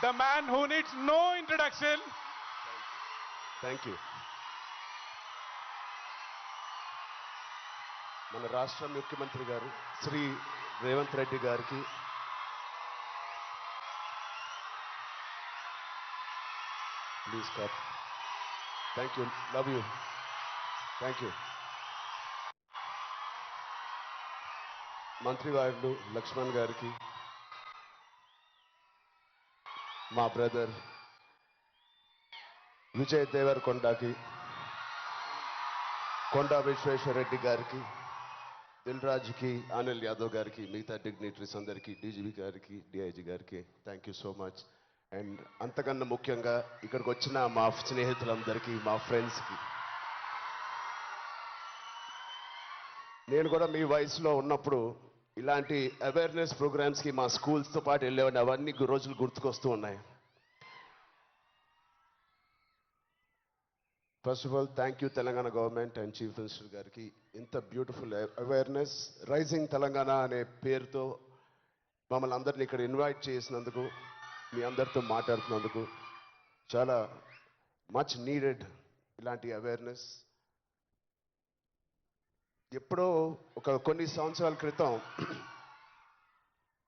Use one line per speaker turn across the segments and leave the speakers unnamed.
the man who needs no introduction,
thank you మన రాష్ట్ర ముఖ్యమంత్రి గారు శ్రీ రేవంత్ రెడ్డి గారికి please cap thank you love you thank you మంత్రివారులు Lakshman గారికి మా బ్రదర్ విజయ్ దేవరకొండకి కొండా విశ్వేశ్వర రెడ్డి గారికి దిల్ రాజుకి అనిల్ యాదవ్ గారికి మిగతా డిగ్నిటరీస్ అందరికీ డీజీబీ గారికి డిఐజీ గారికి thank you so much and అంతకన్నా ముఖ్యంగా ఇక్కడికి వచ్చిన మా స్నేహితులందరికీ మా ఫ్రెండ్స్కి నేను కూడా మీ వయసులో ఉన్నప్పుడు ఇలాంటి అవేర్నెస్ ప్రోగ్రామ్స్కి మా స్కూల్స్తో పాటు వెళ్ళేవాడిని. అవన్నీ రోజులు గుర్తుకొస్తూ ఉన్నాయి. First of all thank you Telangana government and chief minister గారికి ఇంత బ్యూటిఫుల్ అవేర్నెస్ రైజింగ్ తెలంగాణ అనే పేరుతో మమ్మల్ని అందరిని ఇక్కడ ఇన్వైట్ చేసినందుకు మీ అందరితో మాట్లాడుతున్నందుకు చాలా మచ్ నీడెడ్ ఇలాంటి అవేర్నెస్ ఎప్పుడో ఒక కొన్ని సంవత్సరాల క్రితం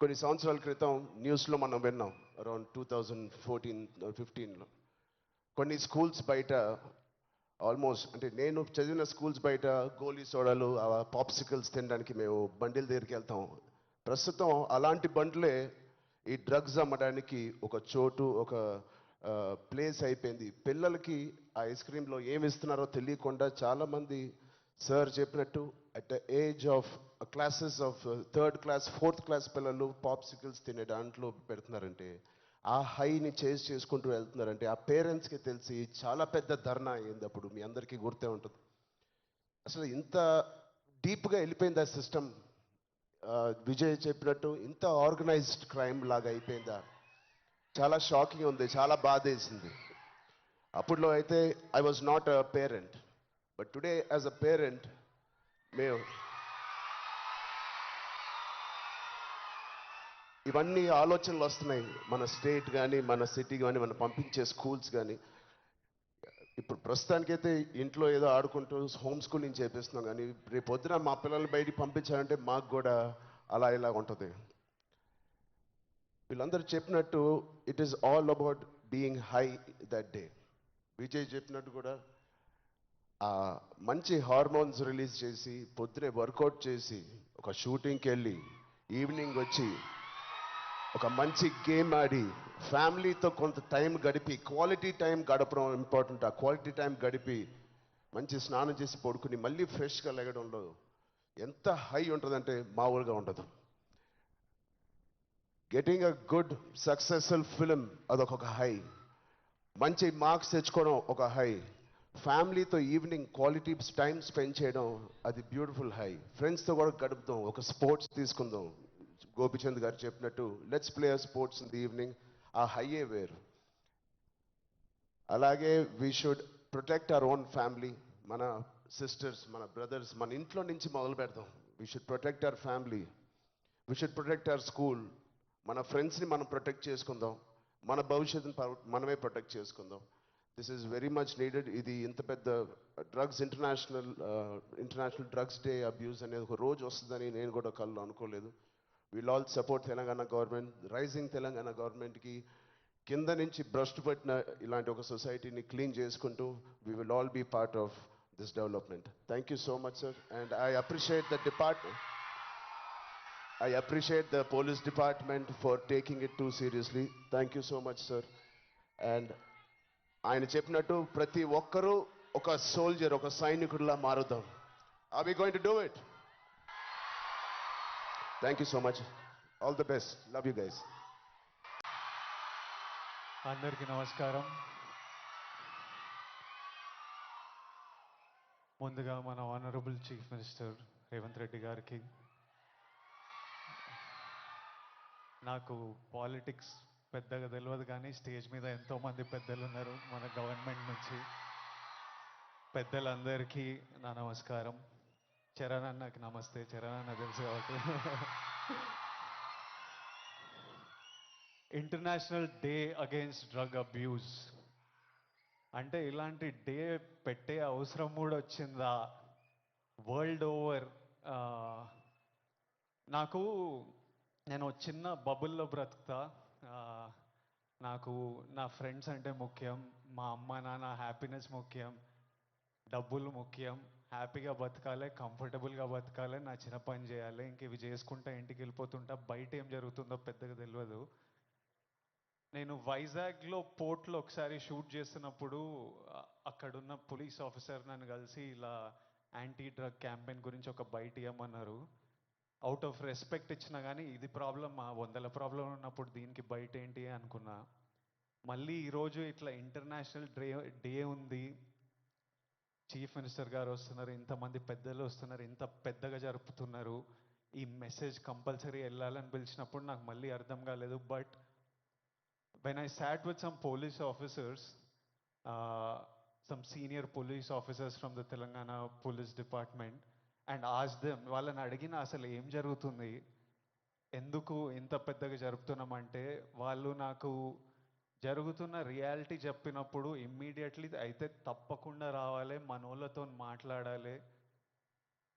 కొన్ని సంవత్సరాల క్రితం న్యూస్లో మనం విన్నాం అరౌండ్ టూ థౌజండ్ ఫోర్టీన్ ఫిఫ్టీన్లో. కొన్ని స్కూల్స్ బయట ఆల్మోస్ట్ అంటే నేను చదివిన స్కూల్స్ బయట గోలీ సోడాలు పాప్సికల్స్ తినడానికి మేము బండిల దగ్గరికి వెళ్తాం. ప్రస్తుతం అలాంటి బండ్లే ఈ డ్రగ్స్ అమ్మడానికి ఒక చోటు ఒక ప్లేస్ అయిపోయింది. పిల్లలకి ఆ ఐస్ క్రీమ్లో ఏమి ఇస్తున్నారో తెలియకుండా చాలామంది సార్ చెప్పినట్టు at the age of classes of third class fourth class పిల్లలు పాప్సికల్స్ తినే దాంట్లో పెడుతున్నారంటే ఆ హైని చేజ్ చేసుకుంటూ వెళ్తున్నారంటే ఆ పేరెంట్స్కి తెలిసి చాలా పెద్ద ధర్నా అయింది అప్పుడు మీ అందరికీ గుర్తే ఉంటుంది. అసలు ఇంత డీప్గా వెళ్ళిపోయింది ఆ సిస్టమ్ విజయ్ చెప్పినట్టు ఇంత ఆర్గనైజ్డ్ క్రైమ్ లాగా అయిపోయిందా? చాలా షాకింగ్ ఉంది చాలా బాధ వేసింది అప్పట్లో అయితే I was not a parent but today as a parent మేము ఇవన్నీ ఆలోచనలు వస్తున్నాయి. మన స్టేట్ కానీ మన సిటీ కానీ మనం పంపించే స్కూల్స్ కానీ ఇప్పుడు ప్రస్తుతానికైతే ఇంట్లో ఏదో ఆడుకుంటూ హోమ్ స్కూలింగ్ చేపిస్తున్నాం కానీ రేపు పొద్దున మా పిల్లల్ని బయటికి పంపించాలంటే మాకు కూడా అలా ఇలా ఉంటుంది. వీళ్ళందరూ చెప్పినట్టు it is all about being high that day Vijay చెప్పినట్టు కూడా మంచి హార్మోన్స్ రిలీజ్ చేసి పొద్దునే వర్కౌట్ చేసి ఒక షూటింగ్కి వెళ్ళి ఈవినింగ్ వచ్చి ఒక మంచి గేమ్ ఆడి ఫ్యామిలీతో కొంత టైం గడిపి క్వాలిటీ టైం గడపడం ఇంపార్టెంట్. ఆ క్వాలిటీ టైం గడిపి మంచి స్నానం చేసి పడుకుని మళ్ళీ ఫ్రెష్గా లెగడంలో ఎంత హై ఉంటుందంటే మామూలుగా ఉండదు. Getting a good successful film అదొక హై. మంచి మార్క్స్ తెచ్చుకోవడం ఒక హై. ఫ్యామిలీతో ఈవినింగ్ క్వాలిటీ టైం స్పెండ్ చేయడం అది బ్యూటిఫుల్ హై. ఫ్రెండ్స్తో కూడా గడుపుదాం ఒక స్పోర్ట్స్ తీసుకుందాం. గోపిచంద్ గారు చెప్పినట్టు let's play sports in the evening ఆ హైయే వేరు. అలాగే we should protect our own family మన సిస్టర్స్ మన బ్రదర్స్ మన ఇంట్లో నుంచి మొదలు పెడదాం. We should protect our family we should protect our school మన ఫ్రెండ్స్ని మనం ప్రొటెక్ట్ చేసుకుందాం. మన భవిష్యత్తుని మనమే ప్రొటెక్ట్ చేసుకుందాం. This is very much needed ఇది ఇంత పెద్ద drugs international international drugs day abuse అనేది ఒక రోజు వస్తుందని నేను కూడా కళ్ళు అనుకోలేదు. Will all support Telangana government rising Telangana గవర్నమెంట్కి కింద నుంచి భ్రష్టు పట్టిన ఇలాంటి ఒక సొసైటీని క్లీన్ చేసుకుంటూ we will all be part of this development thank you so much sir and I appreciate the department I appreciate the police department for taking it too seriously thank you so much sir and ఆయన చెప్పినట్టు ప్రతి ఒక్కరూ ఒక soldier ఒక సైనికుడిలా మారుద్దాం are we going to do it thank you so much all the best love you guys
అందరికీ నమస్కారం. ముందుగా మన honourable chief minister Revanth Reddy గారికి నాకు పాలిటిక్స్ పెద్దగా తెలియదు కానీ స్టేజ్ మీద ఎంతో మంది పెద్దలు ఉన్నారు మన గవర్నమెంట్ నుంచి. పెద్దలందరికీ నా నమస్కారం. చరణ్ అన్నకి నమస్తే. చరణ్ అన్న తెలుసు కాబట్టి. International day against drug abuse అంటే ఇలాంటి డే పెట్టే అవసరం కూడా వచ్చిందా? వరల్డ్ ఓవర్ నాకు నేను చిన్న బబుల్లో బ్రతుకుతా. నాకు నా ఫ్రెండ్స్ అంటే ముఖ్యం మా అమ్మ నాన్న హ్యాపీనెస్ ముఖ్యం డబ్బులు ముఖ్యం. హ్యాపీగా బతకాలి కంఫర్టబుల్గా బతకాలి నా చిన్న పని చేయాలి. ఇంక ఇవి చేసుకుంటా ఇంటికి వెళ్ళిపోతుంటా బయట ఏం జరుగుతుందో పెద్దగా తెలియదు నేను వైజాగ్లో పోర్ట్లో ఒకసారి షూట్ చేస్తున్నప్పుడు అక్కడున్న పోలీస్ ఆఫీసర్ నన్ను కలిసి ఇలా యాంటీ డ్రగ్ క్యాంపెయిన్ గురించి ఒక బయట ఇవ్వమన్నారు అవుట్ ఆఫ్ రెస్పెక్ట్ ఇచ్చినా కానీ ఇది ప్రాబ్లం మా వందల ప్రాబ్లం ఉన్నప్పుడు దీనికి బయట ఏంటి అనుకున్నా. మళ్ళీ ఈరోజు ఇట్లా ఇంటర్నేషనల్ డే డే ఉంది. చీఫ్ మినిస్టర్ గారు వస్తున్నారు ఇంతమంది పెద్దలు వస్తున్నారు ఇంత పెద్దగా జరుపుతున్నారు. ఈ మెసేజ్ కంపల్సరీ వెళ్ళాలని పిలిచినప్పుడు నాకు మళ్ళీ అర్థం కాలేదు but when I sat with some police officers some senior police officers from the Telangana police department and ask them వాళ్ళని అడిగిన అసలు ఏం జరుగుతుంది? ఎందుకు ఇంత పెద్దగా జరుపుతున్నామంటే వాళ్ళు నాకు జరుగుతున్న రియాలిటీ చెప్పినప్పుడు ఇమ్మీడియట్లీ అయితే తప్పకుండా రావాలి మనోళ్ళతో మాట్లాడాలి.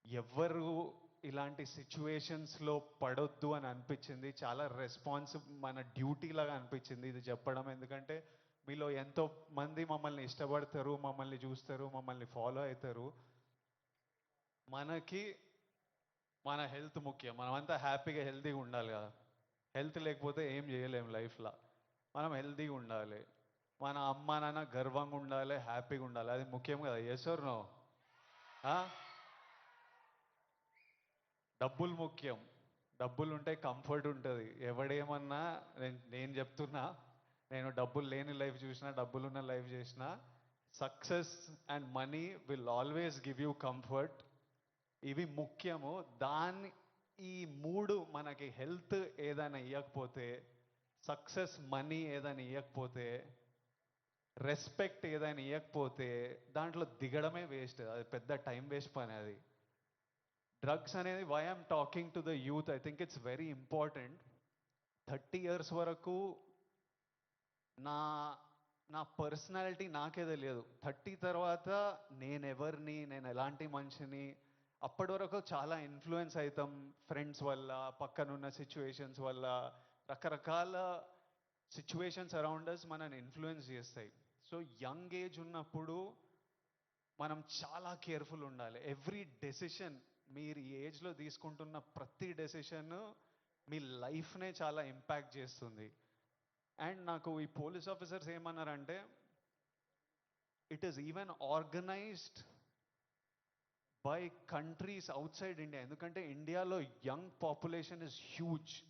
ఎవ్వరు ఇలాంటి సిచ్యువేషన్స్లో పడొద్దు అని అనిపించింది. చాలా రెస్పాన్స్ మన డ్యూటీ లాగా అనిపించింది ఇది చెప్పడం. ఎందుకంటే మీలో ఎంతో మంది మమ్మల్ని ఇష్టపడతారు మమ్మల్ని చూస్తారు మమ్మల్ని ఫాలో అవుతారు. మనకి మన హెల్త్ ముఖ్యం. మనమంతా హ్యాపీగా హెల్తీగా ఉండాలి కదా. హెల్త్ లేకపోతే ఏం చేయలేం లైఫ్లో. మనం హెల్తీగా ఉండాలి. మన అమ్మ నాన్న గర్వంగా ఉండాలి హ్యాపీగా ఉండాలి. అది ముఖ్యం కదా. ఎస్ నో డబ్బులు ముఖ్యం. డబ్బులు ఉంటే కంఫర్ట్ ఉంటుంది. ఎవడేమన్నా నేను నేను చెప్తున్నా నేను డబ్బులు లేని లైఫ్ చూసినా డబ్బులున్న లైఫ్ చేసిన success and money will always give you comfort. ఇవి ముఖ్యము. దాన్ని ఈ మూడు మనకి హెల్త్ ఏదైనా ఇవ్వకపోతే సక్సెస్ మనీ ఏదైనా ఇవ్వకపోతే రెస్పెక్ట్ ఏదైనా ఇవ్వకపోతే దాంట్లో దిగడమే వేస్ట్. అది పెద్ద టైం వేస్ట్ పని అది. డ్రగ్స్ అనేది why I'm talking to the youth I think it's very important thirty years వరకు నా నా పర్సనాలిటీ నాకే తెలియదు. థర్టీ తర్వాత నేను ఎవరిని నేను ఎలాంటి మనిషిని అప్పటి వరకు చాలా ఇన్ఫ్లుయెన్స్ అవుతాం ఫ్రెండ్స్ వల్ల పక్కనున్న సిచ్యువేషన్స్ వల్ల. రకరకాల సిచ్యువేషన్స్ అరౌండర్స్ మనల్ని మనని ఇన్ఫ్లుయెన్స్ చేస్తాయి. సో యంగ్ ఏజ్ ఉన్నప్పుడు మనం చాలా కేర్ఫుల్ ఉండాలి. ఎవ్రీ డెసిషన్ మీరు ఈ ఏజ్లో తీసుకుంటున్న ప్రతి డెసిషన్ మీ లైఫ్నే చాలా ఇంపాక్ట్ చేస్తుంది. అండ్ నాకు ఈ పోలీస్ ఆఫీసర్స్ ఏమన్నారంటే it is even organised by countries outside India ఎందుకంటే ఇండియాలో యంగ్ పాపులేషన్ ఇస్ హ్యూజ్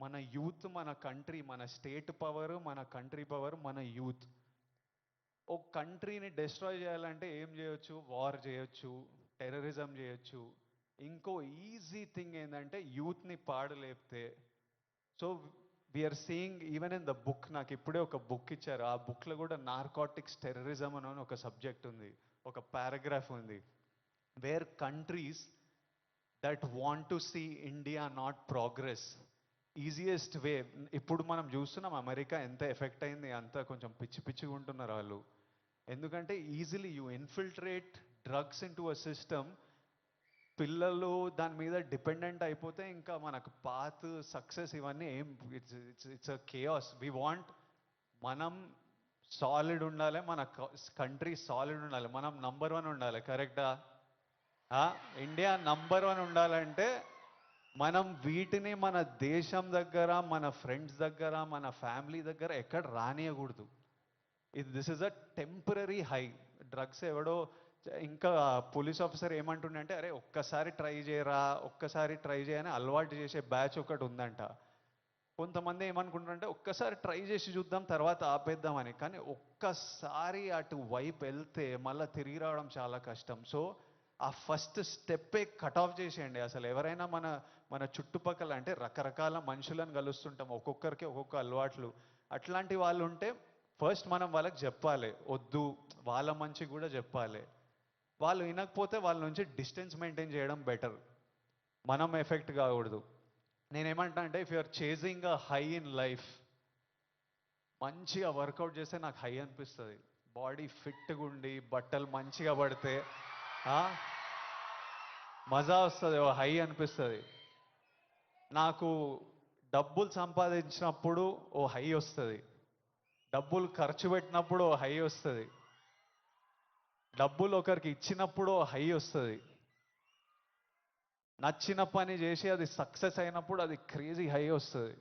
మన యూత్ మన కంట్రీ మన స్టేట్ పవర్ మన కంట్రీ పవర్ మన యూత్ ఒక కంట్రీని డిస్ట్రాయ్ చేయాలంటే ఏం చేయొచ్చు? వార్ చేయొచ్చు టెర్రరిజం చేయొచ్చు. ఇంకో ఈజీ థింగ్ ఏంటంటే యూత్ని పాడలేపితే. So we're seeing even in the book నాకు ఇప్పుడే ఒక బుక్ ఇచ్చారు. ఆ బుక్లో కూడా నార్కాటిక్స్ టెర్రరిజం అని ఒక సబ్జెక్ట్ ఉంది. ఒక పారాగ్రాఫ్ ఉంది. Where countries that want to see India not progress easiest way ఇప్పుడు మనం చూస్తున్నాం అమెరికా ఎంత ఎఫెక్ట్ అయింది అంతా కొంచెం పిచ్చి పిచ్చిగా ఉంటున్నారు వాళ్ళు. ఎందుకంటే easily you infiltrate drugs into a system పిల్లలు దాని మీద డిపెండెంట్ అయిపోతే ఇంకా మనకు పాత్ సక్సెస్ ఇవన్నీ ఏం it's it's it's a chaos we want మనం సాలిడ్ ఉండాలి మన కంట్రీ సాలిడ్ ఉండాలి మనం నంబర్ వన్ ఉండాలి కరెక్టా ఇండియా నంబర్ వన్ ఉండాలంటే మనం వీటిని మన దేశం దగ్గర మన ఫ్రెండ్స్ దగ్గర మన ఫ్యామిలీ దగ్గర ఎక్కడ రానియకూడదు. ఇది this is a temporary high drugs ఎవడో ఇంకా పోలీస్ ఆఫీసర్ ఏమంటుండే అంటే అరే ఒక్కసారి ట్రై చేయరా ఒక్కసారి ట్రై చేయని అలవాటు చేసే బ్యాచ్ ఒకటి ఉందంట. కొంతమంది ఏమనుకుంటారంటే ఒక్కసారి ట్రై చేసి చూద్దాం తర్వాత ఆపేద్దామని కానీ ఒక్కసారి అటు వైపు వెళ్తే మళ్ళీ తిరిగి రావడం చాలా కష్టం. సో ఆ ఫస్ట్ స్టెప్పే కట్ ఆఫ్ చేసేయండి. అసలు ఎవరైనా మన మన చుట్టుపక్కల అంటే రకరకాల మనుషులను కలుస్తుంటాం. ఒక్కొక్కరికి ఒక్కొక్క అలవాట్లు. అట్లాంటి వాళ్ళు ఉంటే ఫస్ట్ మనం వాళ్ళకి చెప్పాలి. వద్దు వాళ్ళ మంచి కూడా చెప్పాలి. వాళ్ళు వినకపోతే వాళ్ళ నుంచి డిస్టెన్స్ మెయింటైన్ చేయడం బెటర్. మనం ఎఫెక్ట్ కాకూడదు. నేనేమంటా అంటే if you're chasing a high in life మంచిగా వర్కౌట్ చేస్తే నాకు హై అనిపిస్తుంది. బాడీ ఫిట్గా ఉండి బట్టలు మంచిగా పడితే మజా వస్తుంది ఓ హై అనిపిస్తుంది. నాకు డబ్బులు సంపాదించినప్పుడు ఓ హై వస్తుంది. డబ్బులు ఖర్చు పెట్టినప్పుడు ఓ హై వస్తుంది. డబ్బులు ఒకరికి ఇచ్చినప్పుడు ఓ హై వస్తుంది. నచ్చిన పని చేసి అది సక్సెస్ అయినప్పుడు అది క్రేజీ హై వస్తుంది.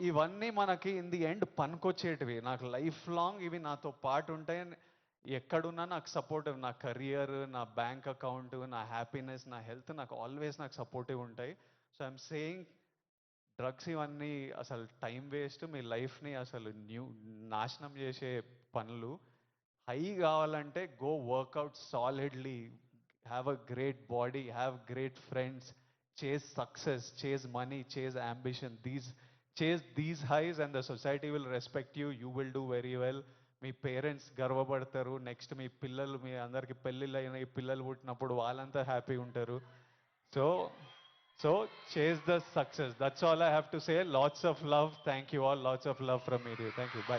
ఇవన్నీ మనకి ఇన్ ది ఎండ్ పనికొచ్చేటివి. నాకు లైఫ్ లాంగ్ ఇవి నాతో పాటు ఉంటాయి ఎక్కడున్నా నాకు సపోర్టివ్ నా కెరియర్ నా బ్యాంక్ అకౌంట్ నా హ్యాపీనెస్ నా హెల్త్ నాకు ఆల్వేస్ నాకు సపోర్టివ్ ఉంటాయి. సో ఐఎమ్ సేయింగ్ డ్రగ్స్ ఇవన్నీ అసలు టైం వేస్ట్ మీ లైఫ్ని అసలు న్యూ నాశనం చేసే పనులు. హై కావాలంటే go workout solidly have a great body have great friends chase success chase money chase ambition these chase these highs and the society will respect you you will do very well me parents గర్వపడతారు. Next మీ పిల్లలు మీ అందరికి పెళ్ళిళ్ళు అయిన ఈ పిల్లలు పుట్టినప్పుడు వాళ్ళంతా హ్యాపీ ఉంటారు. So so chase the success that's all I have to say lots of love thank you all lots of love from మీరు థ్యాంక్ యూ బై